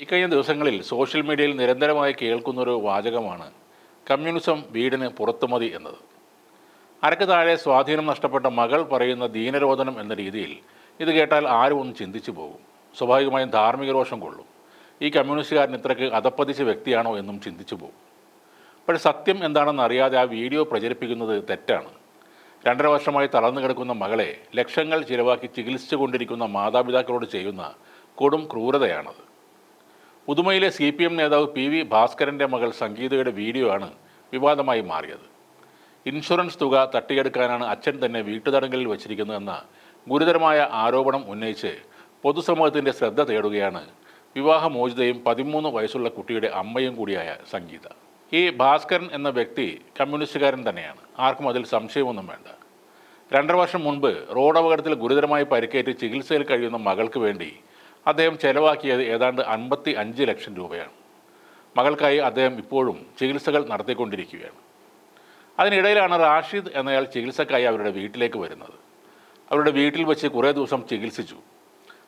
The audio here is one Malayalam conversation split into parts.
ഇക്കഴിഞ്ഞ ദിവസങ്ങളിൽ സോഷ്യൽ മീഡിയയിൽ നിരന്തരമായി കേൾക്കുന്നൊരു വാചകമാണ് കമ്മ്യൂണിസം വീടിന് പുറത്തുമതി എന്നത്. അരക്ക് താഴെ സ്വാധീനം നഷ്ടപ്പെട്ട മകൾ പറയുന്ന ദീനരോധനം എന്ന രീതിയിൽ ഇത് കേട്ടാൽ ആരും ഒന്ന് ചിന്തിച്ചു പോകും. സ്വാഭാവികമായും ധാർമ്മിക രോഷം കൊള്ളും. ഈ കമ്മ്യൂണിസ്റ്റുകാരൻ ഇത്രയ്ക്ക് അതപ്പതിച്ച വ്യക്തിയാണോ എന്നും ചിന്തിച്ചു പോകും. പക്ഷേ സത്യം എന്താണെന്ന് അറിയാതെ ആ വീഡിയോ പ്രചരിപ്പിക്കുന്നത് തെറ്റാണ്. രണ്ടര വർഷമായി തളർന്നു കിടക്കുന്ന മകളെ ലക്ഷങ്ങൾ ചിലവാക്കി ചികിത്സിച്ചു കൊണ്ടിരിക്കുന്ന മാതാപിതാക്കളോട് ചെയ്യുന്ന കൊടും ക്രൂരതയാണത്. ഉദുമയിലെ സി പി എം നേതാവ് പി വി ഭാസ്കരന്റെ മകൾ സംഗീതയുടെ വീഡിയോ ആണ് വിവാദമായി മാറിയത്. ഇൻഷുറൻസ് തുക തട്ടിയെടുക്കാനാണ് അച്ഛൻ തന്നെ വീട്ടുതടങ്കലിൽ വച്ചിരിക്കുന്നതെന്ന ഗുരുതരമായ ആരോപണം ഉന്നയിച്ച് പൊതുസമൂഹത്തിന്റെ ശ്രദ്ധ തേടുകയാണ് വിവാഹമോചിതയും പതിമൂന്ന് വയസ്സുള്ള കുട്ടിയുടെ അമ്മയും കൂടിയായ സംഗീത. ഈ ഭാസ്കരൻ എന്ന വ്യക്തി കമ്മ്യൂണിസ്റ്റുകാരൻ തന്നെയാണ്. ആർക്കും അതിൽ സംശയമൊന്നും വേണ്ട. രണ്ടര വർഷം മുൻപ് റോഡ് അപകടത്തിൽ ഗുരുതരമായി പരിക്കേറ്റ് ചികിത്സയിൽ കഴിയുന്ന മകൾക്ക് വേണ്ടി അദ്ദേഹം ചെലവാക്കിയത് ഏതാണ്ട് അൻപത്തി അഞ്ച് ലക്ഷം രൂപയാണ്. മകൾക്കായി അദ്ദേഹം ഇപ്പോഴും ചികിത്സകൾ നടത്തിക്കൊണ്ടിരിക്കുകയാണ്. അതിനിടയിലാണ് റാഷിദ് എന്നയാൾ ചികിത്സക്കായി അവരുടെ വീട്ടിലേക്ക് വരുന്നത്. അവരുടെ വീട്ടിൽ വെച്ച് കുറേ ദിവസം ചികിത്സിച്ചു.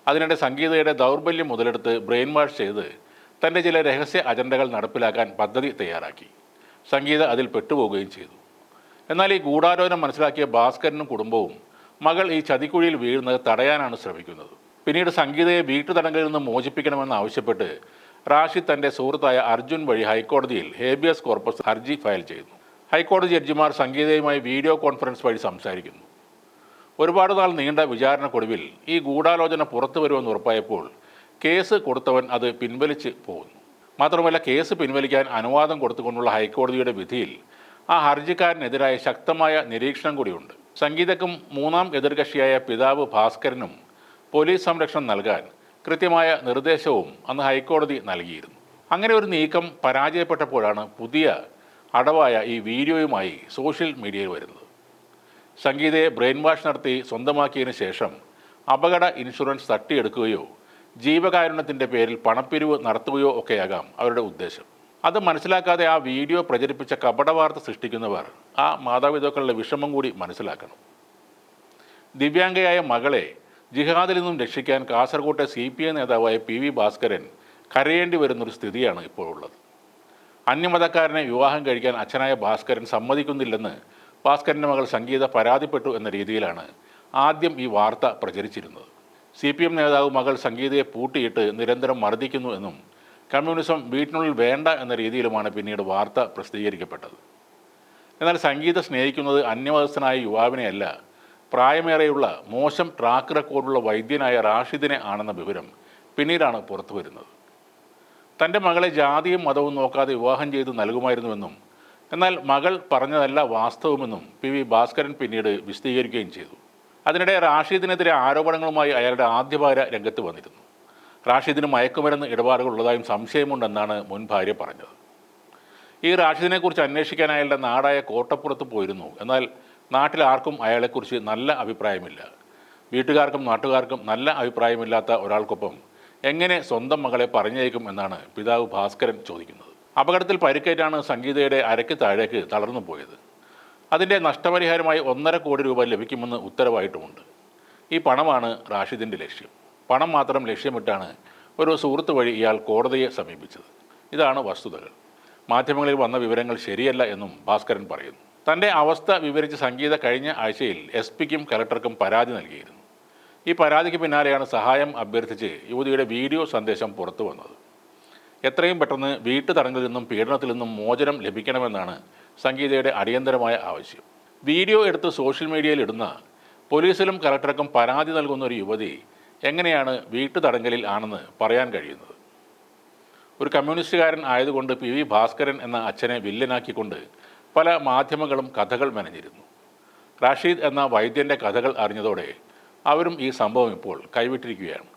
അതിനിടെ സംഗീതയുടെ ദൗർബല്യം മുതലെടുത്ത് ബ്രെയിൻ വാഷ് ചെയ്ത് തന്റെ ചില രഹസ്യ അജണ്ടകൾ നടപ്പിലാക്കാൻ പദ്ധതി തയ്യാറാക്കി. സംഗീത അതിൽ പെട്ടുപോകുകയും ചെയ്തു. എന്നാൽ ഈ ഗൂഢാലോചന മനസ്സിലാക്കിയ ഭാസ്കരനും കുടുംബവും മകൾ ഈ ചതിക്കുഴിയിൽ വീഴുന്നത് തടയാനാണ് ശ്രമിക്കുന്നത്. പിന്നീട് സംഗീതയെ വീട്ടുതടങ്കലിൽ നിന്ന് മോചിപ്പിക്കണമെന്ന് ആവശ്യപ്പെട്ട് റാഷിദ് തന്റെ സുഹൃത്തായ അർജുൻ വഴി ഹൈക്കോടതിയിൽ ഹേബിയസ് കോർപ്പസ് ഹർജി ഫയൽ ചെയ്തു. ഹൈക്കോടതി ജഡ്ജിമാർ സംഗീതയുമായി വീഡിയോ കോൺഫറൻസ് വഴി സംസാരിക്കുന്നു. ഒരുപാട് നാൾ നീണ്ട വിചാരണക്കൊടുവിൽ ഈ ഗൂഢാലോചന പുറത്തു വരുമെന്ന് ഉറപ്പായപ്പോൾ കേസ് കൊടുത്തവൻ അത് പിൻവലിച്ച് പോകുന്നു മാത്രമല്ല കേസ് പിൻവലിക്കാൻ അനുവാദം കൊടുത്തുകൊണ്ടുള്ള ഹൈക്കോടതിയുടെ വിധിയിൽ ആ ഹർജിക്കാരനെതിരായ ശക്തമായ നിരീക്ഷണം കൂടിയുണ്ട്. സംഗീതക്കും മൂന്നാം എതിർകക്ഷിയായ പിതാവ് ഭാസ്കരനും പോലീസ് സംരക്ഷണം നൽകാൻ കൃത്യമായ നിർദ്ദേശവും അന്ന് ഹൈക്കോടതി നൽകിയിരുന്നു. അങ്ങനെ ഒരു നീക്കം പരാജയപ്പെട്ടപ്പോഴാണ് പുതിയ അടവായ ഈ വീഡിയോയുമായി സോഷ്യൽ മീഡിയയിൽ വരുന്നത്. സംഗീതയെ ബ്രെയിൻ വാഷ് നടത്തി സ്വന്തമാക്കിയതിനു ശേഷം അപകട ഇൻഷുറൻസ് തട്ടിയെടുക്കുകയോ ജീവകാരുണ്യത്തിന്റെ പേരിൽ പണപ്പിരിവ് നടത്തുകയോ ഒക്കെയാകാം അവരുടെ ഉദ്ദേശം. അത് മനസ്സിലാക്കാതെ ആ വീഡിയോ പ്രചരിപ്പിച്ച കപടവാർത്ത സൃഷ്ടിക്കുന്നവർ ആ മാതാപിതാക്കളുടെ വിഷമം കൂടി മനസ്സിലാക്കണം. ദിവ്യാംഗയായ മകളെ ജിഹാദിൽ നിന്നും രക്ഷിക്കാൻ കാസർകോട്ടെ സി പി ഐ നേതാവായ പി വി ഭാസ്കരൻ കരയേണ്ടി വരുന്നൊരു സ്ഥിതിയാണ് ഇപ്പോൾ ഉള്ളത് അന്യമതക്കാരനെ വിവാഹം കഴിക്കാൻ അച്ഛനായ ഭാസ്കരൻ സമ്മതിക്കുന്നില്ലെന്ന് ഭാസ്കരന്റെ മകൾ സംഗീത പരാതിപ്പെട്ടു എന്ന രീതിയിലാണ് ആദ്യം ഈ വാർത്ത പ്രചരിച്ചിരുന്നത്. സി പി എം നേതാവ് മകൾ സംഗീതയെ പൂട്ടിയിട്ട് നിരന്തരം മർദ്ദിക്കുന്നു എന്നും കമ്മ്യൂണിസം വീട്ടിനുള്ളിൽ വേണ്ട എന്ന രീതിയിലുമാണ് പിന്നീട് വാർത്ത പ്രസിദ്ധീകരിക്കപ്പെട്ടത്. എന്നാൽ സംഗീത സ്നേഹിക്കുന്നത് അന്യമതസ്ഥനായ യുവാവിനെയല്ല പ്രായമേറെയുള്ള മോശം ട്രാക്ക് റെക്കോർഡുള്ള വൈദ്യനായ റാഷിദിനെ ആണെന്ന വിവരം പിന്നീടാണ് പുറത്തു വരുന്നത്. തന്റെ മകളെ ജാതിയും മതവും നോക്കാതെ വിവാഹം ചെയ്ത് നൽകുമായിരുന്നുവെന്നും എന്നാൽ മകൾ പറഞ്ഞതല്ല വാസ്തവമെന്നും പി വി ഭാസ്കരൻ പിന്നീട് വിശദീകരിക്കുകയും ചെയ്തു. അതിനിടെ റാഷിദിനെതിരെ ആരോപണങ്ങളുമായി അയാളുടെ ആദ്യ ഭാര്യ രംഗത്ത് വന്നിരുന്നു. റാഷിദിന് മയക്കുമരുന്ന് ഇടപാടുകൾ ഉള്ളതായും സംശയമുണ്ടെന്നാണ് മുൻ ഭാര്യ പറഞ്ഞത്. ഈ റാഷിദിനെക്കുറിച്ച് അന്വേഷിക്കാൻ അയാളുടെ നാടായ കോട്ടപ്പുറത്ത് പോയിരുന്നു. എന്നാൽ നാട്ടിൽ ആർക്കും അയാളെക്കുറിച്ച് നല്ല അഭിപ്രായമില്ല. വീട്ടുകാർക്കും നാട്ടുകാർക്കും നല്ല അഭിപ്രായമില്ലാത്ത ഒരാൾക്കൊപ്പം എങ്ങനെ സ്വന്തം മകളെ പറഞ്ഞേക്കും എന്നാണ് പിതാവ് ഭാസ്കരൻ ചോദിക്കുന്നത്. അപകടത്തിൽ പരിക്കേറ്റാണ് സംഗീതയുടെ അരയ്ക്ക് താഴേക്ക് തളർന്നു പോയത്. അതിന്റെ നഷ്ടപരിഹാരമായി ഒന്നര കോടി രൂപ ലഭിക്കുമെന്ന് ഉത്തരവായിട്ടുമുണ്ട്. ഈ പണമാണ് റാഷിദിന്റെ ലക്ഷ്യം. പണം മാത്രം ലക്ഷ്യമിട്ടാണ് ഒരു സുഹൃത്ത് വഴി ഇയാൾ കോടതിയെ സമീപിച്ചത്. ഇതാണ് വസ്തുതകൾ. മാധ്യമങ്ങളിൽ വന്ന വിവരങ്ങൾ ശരിയല്ല എന്നും ഭാസ്കരൻ പറയുന്നു. തന്റെ അവസ്ഥ വിവരിച്ച് സംഗീത കഴിഞ്ഞ ആഴ്ചയിൽ എസ് പിക്കും കലക്ടർക്കും പരാതി നൽകിയിരുന്നു. ഈ പരാതിക്ക് പിന്നാലെയാണ് സഹായം അഭ്യർത്ഥിച്ച് യുവതിയുടെ വീഡിയോ സന്ദേശം പുറത്തു വന്നത്. എത്രയും പെട്ടെന്ന് വീട്ടു തടങ്കലിൽ നിന്നും പീഡനത്തിൽ നിന്നും മോചനം ലഭിക്കണമെന്നാണ് സംഗീതയുടെ അടിയന്തരമായ ആവശ്യം. വീഡിയോ എടുത്ത് സോഷ്യൽ മീഡിയയിൽ ഇടുന്ന പോലീസിലും കലക്ടർക്കും പരാതി നൽകുന്ന ഒരു യുവതി എങ്ങനെയാണ് വീട്ടു തടങ്കലിൽ ആണെന്ന് പറയാൻ കഴിയുന്നത്? ഒരു കമ്മ്യൂണിസ്റ്റുകാരൻ ആയതുകൊണ്ട് പി വി ഭാസ്കരൻ എന്ന അച്ഛനെ വില്ലനാക്കിക്കൊണ്ട് പല മാധ്യമങ്ങളും കഥകൾ മെനഞ്ഞിരുന്നു. റാഷീദ് എന്ന വൈദ്യന്റെ കഥകൾ അറിഞ്ഞതോടെ അവരും ഈ സംഭവം ഇപ്പോൾ കൈവിട്ടിരിക്കുകയാണ്.